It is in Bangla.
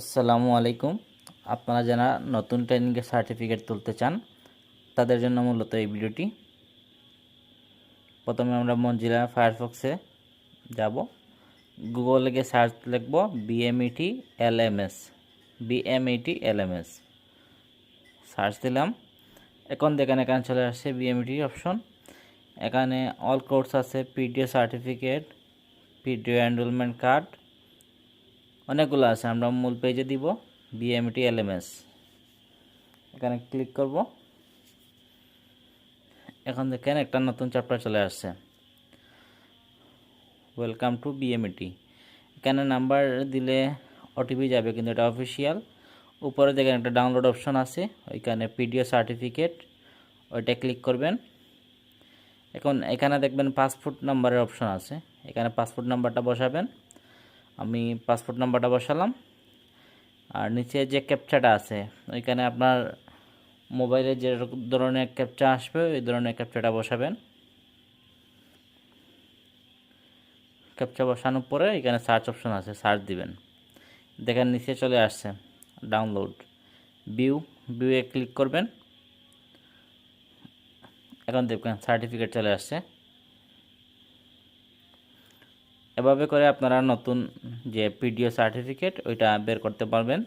আসসালামু আলাইকুম। আপনারা যারা নতুন ট্রেনিংয়ের সার্টিফিকেট তুলতে চান, তাদের জন্য মূলত এই ভিডিওটি। প্রথমে আমরা মঞ্জিলা ফায়ারফক্সে যাব। গুগলে গিয়ে সার্চ লিখব BMET LMS BMET LMS search দিলাম। এখন দেখেন এখানে চলে আসছে বিএমইটি অপশন। এখানে অল কোর্স আছে PDO certificate PDO enrolment card অনেকগুলো আছে, আমরা মূল পেজে দিব বিএমটি এলএমএস এখানে ক্লিক করব। এখন দেখেন একটা নতুন চ্যাপ্টার চলে আসছে। ওয়েলকাম টু বিএমটি এখানে নাম্বার দিলে ওটিপি যাবে, কিন্তু এটা অফিসিয়াল উপরে দেখেন একটা ডাউনলোড অপশন আছে, ওইখানে পিডিও সার্টিফিকেট ওইটা ক্লিক করবেন। এখন এখানে দেখবেন পাসপোর্ট নাম্বারের অপশন আছে, এখানে পাসপোর্ট নাম্বারটা বসাবেন। আমি পাসপোর্ট নাম্বারটা বসালাম। আর নিচে যে ক্যাপচাটা আছে, ওইখানে আপনার মোবাইলে যে ধরনের ক্যাপচা আসবে, ওই ধরনের ক্যাপচাটা বসাবেন। ক্যাপচা বসানোর পরে এখানে সার্চ অপশন আছে সার্চ দিবেন। দেখেন নিচে চলে আসছে ডাউনলোড ভিউ ভিউয়ে ক্লিক করবেন। এখন দেখবেন সার্টিফিকেট চলে আসছে। এভাবে করে আপনারা নতুন যে পিডিও সার্টিফিকেট ওইটা বের করতে পারবেন।